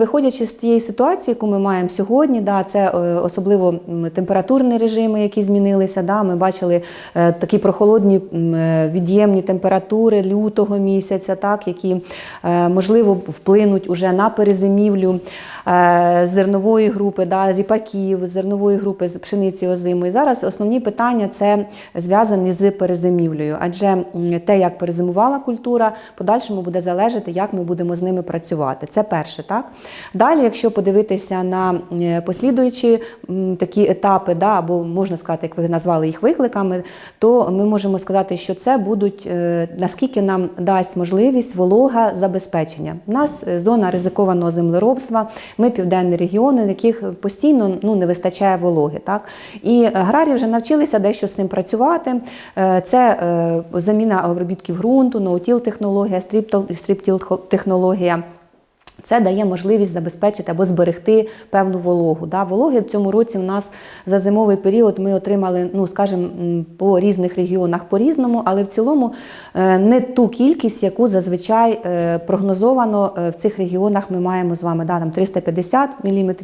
Виходячи з тієї ситуації, яку ми маємо сьогодні, да, це е, особливо температурні режими, які змінилися. Да, ми бачили е, такі прохолодні е, від'ємні температури лютого місяця, так, які можливо вплинуть уже на перезимівлю зернової групи, да, ріпаків, зернової групи з пшениці озимої. Зараз основні питання це зв'язані з перезимівлею, адже те, як перезимувала культура, подальшому буде залежати, як ми будемо з ними працювати. Це перше, так. Далі, якщо подивитися на послідуючі такі етапи, да, або можна сказати, як ви назвали їх викликами, то ми можемо сказати, що це будуть е, наскільки нам дасть можливість волога забезпечення. У нас е, зона ризикованого землеробства, ми південні регіони, в яких постійно ну, не вистачає вологи. Так? І аграрії вже навчилися дещо з цим працювати. Е, Це заміна обробітків ґрунту, ноутіл технологія, стріптіл технологія. Це дає можливість забезпечити або зберегти певну вологу. Да? Вологи в цьому році в нас за зимовий період ми отримали, ну скажімо, по різних регіонах по-різному, але в цілому е, не ту кількість, яку зазвичай е, прогнозовано е, в цих регіонах ми маємо з вами. Да? Там 350 мм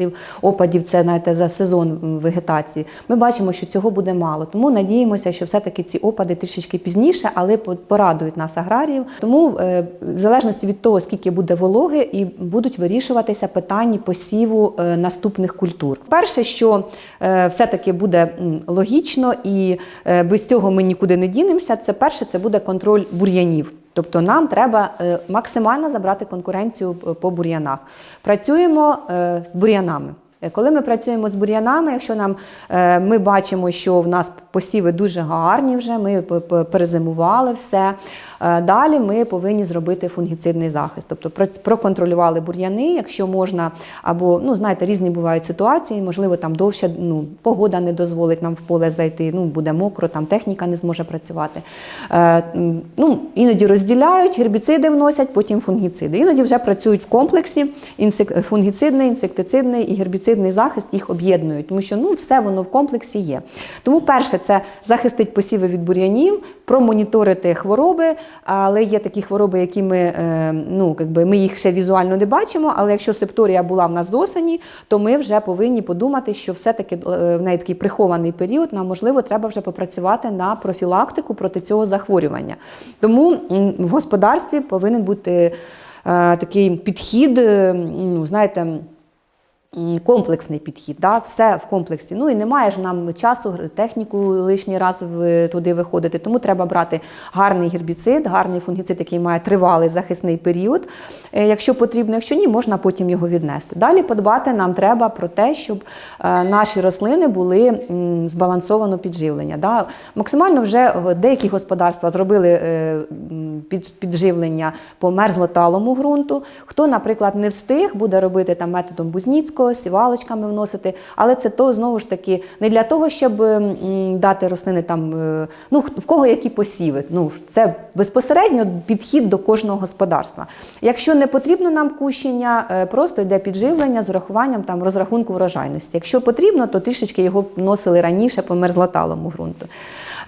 опадів, це знаєте, за сезон вегетації. Ми бачимо, що цього буде мало. Тому надіємося, що все-таки ці опади трішечки пізніше, але по- порадують нас аграріїв. Тому в залежності від того, скільки буде вологи, і будуть вирішуватися питання посіву е, наступних культур. Перше, що е, все-таки буде логічно і е, без цього ми нікуди не дінемося, це перше, це буде контроль бур'янів. Тобто нам треба максимально забрати конкуренцію по бур'янах. Працюємо з бур'янами. Е, Коли ми працюємо з бур'янами, якщо нам е, ми бачимо, що в нас посіви дуже гарні вже, ми перезимували все. е, Далі ми повинні зробити фунгіцидний захист, тобто проконтролювали бур'яни, якщо можна, або ну знаєте, різні бувають ситуації, можливо, там довше ну, погода не дозволить нам в поле зайти, ну буде мокро, там техніка не зможе працювати. Ну, іноді розділяють, гербіциди вносять, потім фунгіциди. Іноді вже працюють в комплексі фунгіцидний, інсектицидний і гербіцидний захист їх об'єднують, тому що ну, все воно в комплексі є. Тому перше це захистить посіви від бур'янів, промоніторити хвороби, але є такі хвороби, які ми, е, ну, якби ми їх ще візуально не бачимо, але якщо септорія була в нас з осені, то ми вже повинні подумати, що все-таки е, в неї такий прихований період, нам можливо треба вже попрацювати на профілактику проти цього захворювання. Тому в господарстві повинен бути е, такий підхід, ну, знаєте, комплексний підхід, да? все в комплексі. Ну і немає ж нам часу техніку лишній раз туди виходити. Тому треба брати гарний гербіцид, гарний фунгіцид, який має тривалий захисний період. Е, Якщо потрібно, якщо ні, можна потім його віднести. Далі подбати нам треба про те, щоб е, наші рослини були збалансовано підживлення. Да? Максимально вже е, деякі господарства зробили під- підживлення по мерзлоталому ґрунту. Хто, наприклад, не встиг, буде робити там методом Бузніцького, сівалочками вносити. Але це то знову ж таки не для того, щоб дати рослини там, е, ну в кого які посіви. Ну це безпосередньо підхід до кожного господарства. Якщо не потрібно нам кущення, е, просто йде підживлення з урахуванням там розрахунку врожайності. Якщо потрібно, то трішечки його вносили раніше по мерзлоталому ґрунту.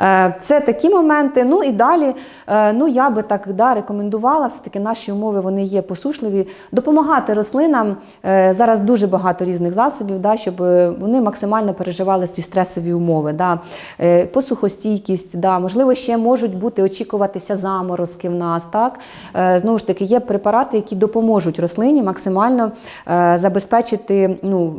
Е, Це такі моменти. Ну і далі, ну я би так да, рекомендувала, все-таки наші умови вони є посушливі. Допомагати рослинам зараз дуже багато різних засобів, да, щоб е, вони максимально переживали ці стресові умови. Да. Е, Посухостійкість, да, можливо, ще можуть бути очікуватися заморозки в нас. Так? Е, Знову ж таки, є препарати, які допоможуть рослині максимально забезпечити, ну,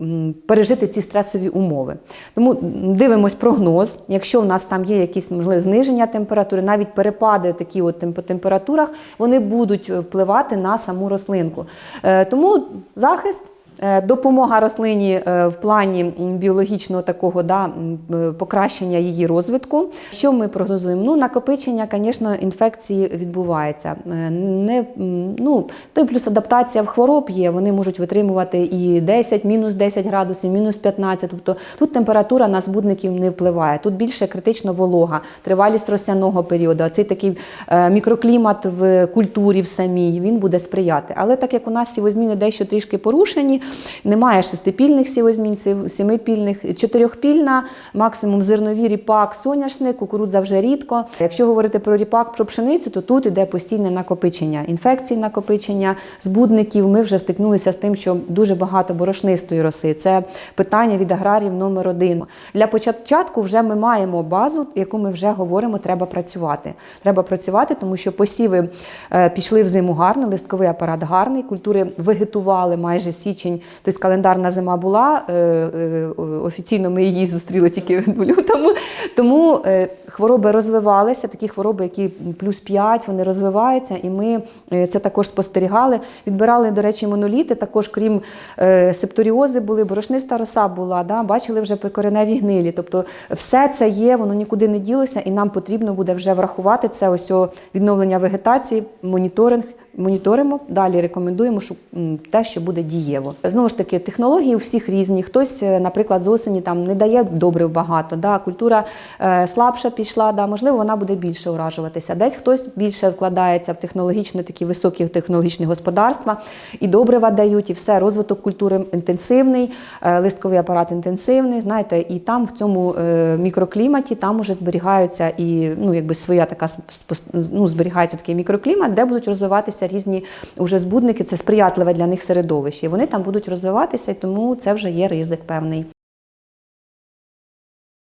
пережити ці стресові умови. Тому дивимось прогноз. Якщо в нас там є якісь можливо зниження температури, навіть перепади такі от по температурах, вони будуть впливати на саму рослинку. Тому захист. Е, Допомога рослині е, в плані біологічного такого да, е, покращення її розвитку. Що ми прогнозуємо? Ну, накопичення, звісно, інфекції відбувається. Не, ну, то плюс адаптація в хвороб є, вони можуть витримувати і 10, мінус 10 градусів, мінус 15. Тобто тут температура на збудників не впливає. Тут більше критично волога, тривалість росяного періоду. Цей такий мікроклімат в культурі в самій він буде сприяти. Але так як у нас сівозміни дещо трішки порушені, Немає шестипільних сівозмін, сів- семипільних, чотирьохпільна, максимум зернові, ріпак, соняшник, кукурудза вже рідко. Якщо говорити про ріпак, про пшеницю, то тут іде постійне накопичення інфекцій, накопичення збудників. Ми вже стикнулися з тим, що дуже багато борошнистої роси. Це питання від аграрів номер один. Для початку вже ми маємо базу, яку ми вже говоримо, треба працювати. Треба працювати, тому що посіви е, пішли в зиму гарно, листковий апарат гарний, культури вегетували майже січень, тобто календарна зима була. е, е, Офіційно ми її зустріли тільки в лютому. Тому е, хвороби розвивалися, такі хвороби, які плюс 5, вони розвиваються, і ми це також спостерігали. Відбирали, до речі, моноліти, також крім септоріози були, борошниста роса була, да, бачили вже прикореневі гнилі. Тобто все це є, воно нікуди не ділося, і нам потрібно буде вже врахувати це ось відновлення вегетації, моніторинг. Моніторимо, далі рекомендуємо що, те, що буде дієво. Знову ж таки, технології у всіх різні. Хтось, е, наприклад, з осені там не дає добрив багато. Да? Культура е, слабша пішла, да? можливо, вона буде більше уражуватися. Десь хтось більше вкладається в технологічні такі високі технологічні господарства, і добрива дають, і все. Розвиток культури інтенсивний, е, листковий апарат інтенсивний. Знаєте, і там в цьому мікрокліматі там уже зберігаються і ну, якби своя така ну, зберігається такий мікроклімат, де будуть розвиватися різні уже збудники. Це сприятливе для них середовище. І вони там будуть розвиватися, тому це вже є ризик певний.